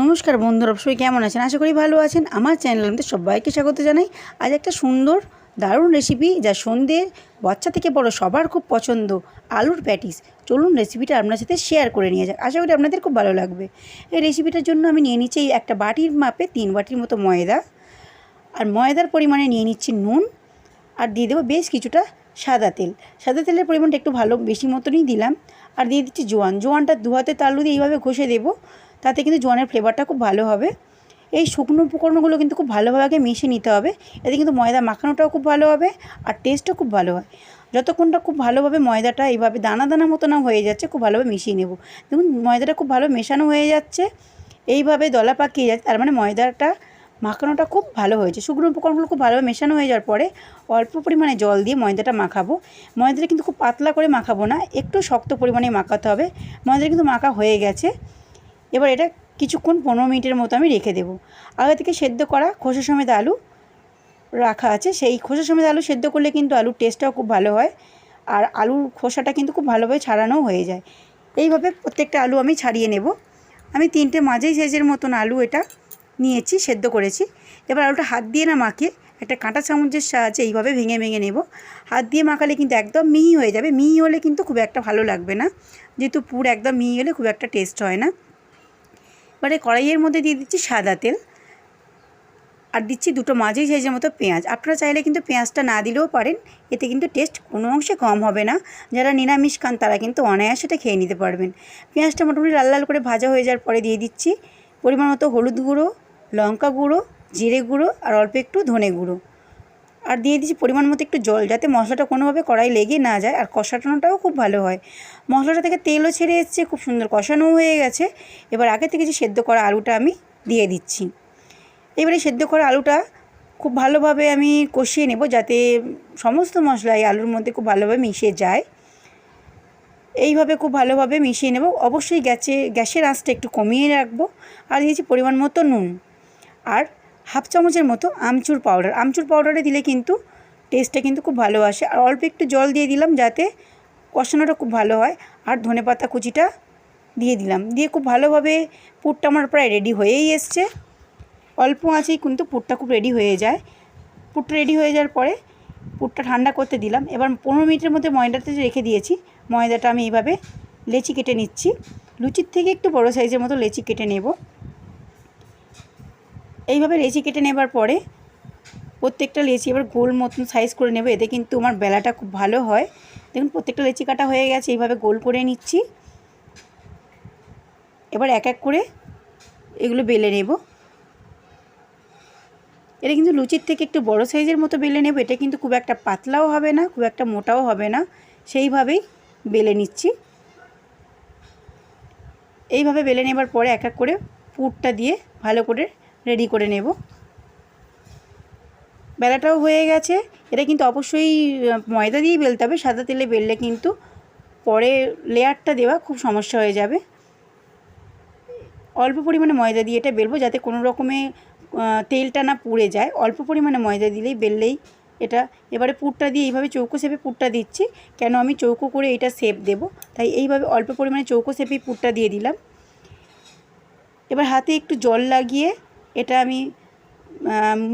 নমস্কার বন্ধুরা, সবাই কেমন আছেন? আশা করি ভালো আছেন। আমার চ্যানেলের মধ্যে সবাইকে স্বাগত জানাই। আজ একটা সুন্দর, দারুণ রেসিপি যা সন্ধে, বাচ্চা থেকে বড় সবার খুব পছন্দ, আলুর প্যাটিস চলুন রেসিপিটা আপনার সাথে শেয়ার করে নিয়ে যাক। আশা করি আপনাদের খুব ভালো লাগবে। এই রেসিপিটার জন্য আমি নিয়ে নিচ্ছি একটা বাটির মাপে তিন বাটির মতো ময়দা। আর ময়দার পরিমাণে নিয়ে নিচ্ছি নুন। আর দিয়ে দেবো বেশ কিছুটা সাদা তেল। সাদা তেলের পরিমাণটা একটু ভালো, বেশি মতনই দিলাম। আর দিয়ে দিচ্ছি জোয়ান। জোয়ানটা দু হাতে তালু দিয়ে এইভাবে ঘষে দেবো। তাতে কিন্তু জোয়ানের ফ্লেভারটা খুব ভালো হবে। এই শুকনো উপকরণগুলো কিন্তু খুব ভালোভাবে আগে মিশিয়ে নিতে হবে। এতে কিন্তু ময়দা মাখানোটাও খুব ভালো হবে আর টেস্টও খুব ভালো হয়। যতক্ষণটা খুব ভালোভাবে ময়দাটা এইভাবে দানা দানা মতো না হয়ে যাচ্ছে, খুব ভালোভাবে মিশিয়ে নেব। দেখুন, ময়দাটা খুব ভালো মেশানো হয়ে যাচ্ছে। এইভাবে দলা পাকিয়ে যাচ্ছে, তার মানে ময়দাটা মাখানোটা খুব ভালো হয়েছে। শুকনো উপকরণগুলো খুব ভালোভাবে মেশানো হয়ে যাওয়ার পরে অল্প পরিমাণে জল দিয়ে ময়দাটা মাখাবো। ময়দাটা কিন্তু খুব পাতলা করে মাখাবো না, একটু শক্ত পরিমাণে মাখাতে হবে। ময়দাটা কিন্তু মাখা হয়ে গেছে। এবার এটা কিছুক্ষণ পনেরো মিনিটের মতো আমি রেখে দেবো। আগে থেকে সেদ্ধ করা খোসা সমেত আলু রাখা আছে। সেই খোসা সমেত আলু সেদ্ধ করলে কিন্তু আলুর টেস্টটাও খুব ভালো হয় আর আলুর খোসাটা কিন্তু খুব ভালোভাবে ছাড়ানোও হয়ে যায়। এইভাবে প্রত্যেকটা আলু আমি ছাড়িয়ে নেব। আমি তিনটে মাঝেই সাইজের মতন আলু এটা নিয়েছি, সেদ্ধ করেছি। এবার আলুটা হাত দিয়ে না মাখিয়ে একটা কাঁটা চামচের সাহায্যে এইভাবে ভেঙে ভেঙে নেব। হাত দিয়ে মাখালে কিন্তু একদম মিহি হয়ে যাবে। মিহি হলে কিন্তু খুব একটা ভালো লাগবে না। যেহেতু পুর একদম মিহি হলে খুব একটা টেস্ট হয় না। এবারে কড়াইয়ের মধ্যে দিয়ে দিচ্ছি সাদা তেল আর দিচ্ছি দুটো মাঝারি সাইজের মতো পেঁয়াজ। আপনারা চাইলে কিন্তু পেঁয়াজটা না দিলেও পারেন, এতে কিন্তু টেস্ট কোনো অংশে কম হবে না। যারা নিরামিষ খান তারা কিন্তু অনায়াসেটা খেয়ে নিতে পারবেন। পেঁয়াজটা মোটামুটি লাল লাল করে ভাজা হয়ে যাওয়ার পরে দিয়ে দিচ্ছি পরিমাণ মতো হলুদ গুঁড়ো, লঙ্কা গুঁড়ো, জিরে গুঁড়ো আর অল্প একটু ধনে গুঁড়ো। আর দিয়ে দিচ্ছি পরিমাণ মতো একটু জল যাতে মশলাটা কোনোভাবে কড়াই লেগে না যায় আর কষাটানোটাও খুব ভালো হয়। মশলাটা থেকে তেলও ছেড়ে এসছে, খুব সুন্দর কষানোও হয়ে গেছে। এবার আগে থেকে যে সেদ্ধ করা আলুটা আমি দিয়ে দিচ্ছি। এবারে সেদ্ধ করা আলুটা খুব ভালোভাবে আমি কষিয়ে নেব যাতে সমস্ত মশলা এই আলুর মধ্যে খুব ভালোভাবে মিশে যায়। এইভাবে খুব ভালোভাবে মিশিয়ে নেব। অবশ্যই গ্যাসে, গ্যাসের আঁচটা একটু কমিয়ে রাখব। আর দিয়েছি পরিমাণ মতো নুন। আর হাফ চামচের মতো আমচুর পাউডার আমচুর পাউডারে দিলে কিন্তু টেস্টটা কিন্তু খুব ভালো আসে। আর অল্প একটু জল দিয়ে দিলাম যাতে কষানোটা খুব ভালো হয়। আর ধনে পাতা কুচিটা দিয়ে দিলাম। দিয়ে খুব ভালোভাবে পুরটা আমার প্রায় রেডি হয়েই এসছে। অল্প আঁচেই কিন্তু পুরটা খুব রেডি হয়ে যায়। পুরটা রেডি হয়ে যাওয়ার পরে পুরটা ঠান্ডা করতে দিলাম। এবার পনেরো মিনিটের মধ্যে ময়দাতে রেখে দিয়েছি, ময়দাটা আমি এইভাবে লেচি কেটে নিচ্ছি। লুচির থেকে একটু বড় সাইজের মতো লেচি কেটে নেব। এইভাবে লেচি কেটে নেবার পরে প্রত্যেকটা লেচি এবার গোল মতন সাইজ করে নেব। এতে কিন্তু আমার বেলাটা খুব ভালো হয়। দেখুন, প্রত্যেকটা লেচি কাটা হয়ে গেছে, এইভাবে গোল করে নিচ্ছি। এবার এক এক করে এগুলো বেলে নেব। এটা কিন্তু লুচির থেকে একটু বড় সাইজের মতো বেলে নেব। এটা কিন্তু খুব একটা পাতলাও হবে না, খুব একটা মোটাও হবে না। সেইভাবেই বেলে নিচ্ছি। এইভাবে বেলে নেবার পরে এক এক করে পুরটা দিয়ে ভালো করে রেডি করে নেব। বেলাটাও হয়ে গেছে। এটা কিন্তু অবশ্যই ময়দা দিয়েই বেলতে হবে। সাদা তেলে বেললে কিন্তু পরে লেয়ারটা দেওয়া খুব সমস্যা হয়ে যাবে। অল্প পরিমাণে ময়দা দিয়ে এটা বেলবো যাতে কোনো রকমে তেলটা না পুড়ে যায়। অল্প পরিমাণে ময়দা দিলেই বেললেই এটা, এবারে পুরটা দিয়ে এইভাবে চৌকো শেপে পুরটা দিচ্ছি। কেন আমি চৌকো করে এটা শেপ দেব? তাই এইভাবে অল্প পরিমাণে চৌকো শেপেই পুরটা দিয়ে দিলাম। এবার হাতে একটু জল লাগিয়ে এটা আমি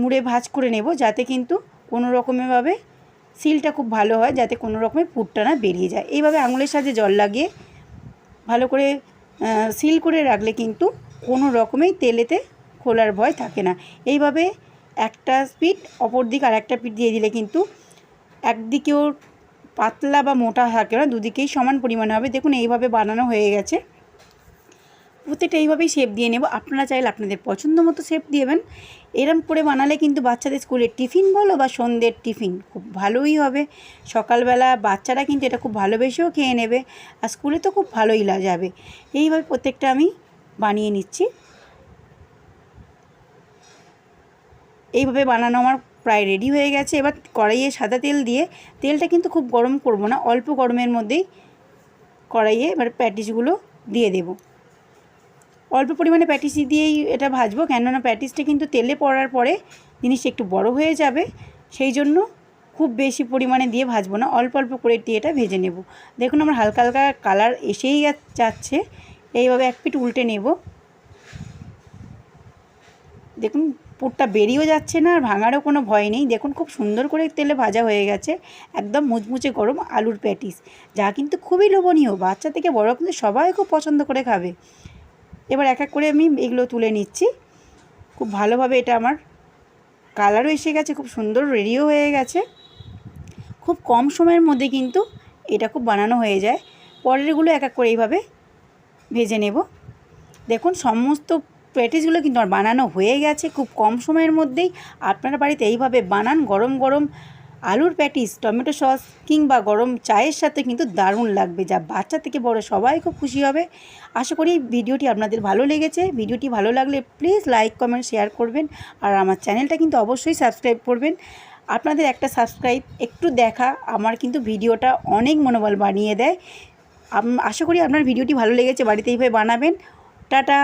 মুড়ে ভাজ করে নেব যাতে কিন্তু কোনো রকমেরভাবে সিলটা খুব ভালো হয়, যাতে কোনো রকমের পুরটা না বেরিয়ে যায়। এইভাবে আঙুলের সাথে জল লাগিয়ে ভালো করে সিল করে রাখলে কিন্তু কোনো রকমেই তেলেতে খোলার ভয় থাকে না। এইভাবে একটা স্পিড অপর দিক আর একটা পিঠ দিয়ে দিলে কিন্তু একদিকেও পাতলা বা মোটা থাকে না, দুদিকেই সমান পরিমাণে হবে। দেখুন, এইভাবে বানানো হয়ে গেছে। প্রত্যেকটা এইভাবেই শেপ দিয়ে নেব। আপনারা চাইলে আপনাদের পছন্দ মতো শেপ দিয়েবেন এরম করে বানালে কিন্তু বাচ্চাদের স্কুলের টিফিন বলো বা সন্ধ্যের টিফিন খুব ভালোই হবে। সকালবেলা বাচ্চারা কিন্তু এটা খুব ভালোবেসেও খেয়ে নেবে আর স্কুলে তো খুব ভালোই যাবে। এইভাবে প্রত্যেকটা আমি বানিয়ে নিচ্ছি। এইভাবে বানানো আমার প্রায় রেডি হয়ে গেছে। এবার কড়াইয়ে সাদা তেল দিয়ে, তেলটা কিন্তু খুব গরম করব না, অল্প গরমের মধ্যেই কড়াইয়ে এবার প্যাটিসগুলো দিয়ে দেব। অল্প পরিমাণে প্যাটিস দিয়েই এটা ভাজবো, কেননা প্যাটিসটা কিন্তু তেলে পড়ার পরে জিনিসটা একটু বড় হয়ে যাবে, সেই জন্য খুব বেশি পরিমাণে দিয়ে ভাজবো না, অল্প অল্প করে দিয়ে এটা ভেজে নেব। দেখুন আমার হালকা হালকা কালার এসেই যাচ্ছে, এইভাবে এক পিঠ উল্টে নেব। দেখুন, পুরটা বেরিয়েও যাচ্ছে না, আর ভাঙারও কোনো ভয় নেই। দেখুন, খুব সুন্দর করে তেলে ভাজা হয়ে গেছে, একদম মুচমুচে গরম আলুর প্যাটিস। যা কিন্তু খুবই লোভনীয়, বাচ্চা থেকে বড় কিন্তু সবাই খুব পছন্দ করে খাবে। এবার এক এক করে আমি এগুলো তুলে নিচ্ছি। খুব ভালোভাবে এটা আমার কালারও এসে গেছে, খুব সুন্দর, রেডিও হয়ে গেছে। খুব কম সময়ের মধ্যে কিন্তু এটা খুব বানানো হয়ে যায়। পরেরগুলো এক এক করে এইভাবে ভেজে নেব। দেখুন, সমস্ত প্যাটিসগুলো কিন্তু আমার বানানো হয়ে গেছে। খুব কম সময়ের মধ্যেই আপনারা বাড়িতে এইভাবে বানান, গরম গরম আলুর প্যাটিস, টমেটো সস কিংবা গরম চায়ের সাথে কিন্তু দারুণ লাগবে, যা বাচ্চা থেকে বড় সবাই খুব খুশি হবে। আশা করি ভিডিওটি আপনাদের ভালো লেগেছে। ভিডিওটি ভালো লাগলে প্লিজ লাইক কমেন্ট শেয়ার করবেন আর আমার চ্যানেলটা কিন্তু অবশ্যই সাবস্ক্রাইব করবেন। আপনাদের একটা সাবস্ক্রাইব একটু দেখা আমার কিন্তু ভিডিওটা অনেক মনোবল বানিয়ে দেয়। আশা করি আপনার ভিডিওটি ভালো লেগেছে, বাড়িতে এইভাবে বানাবেন। টাটা!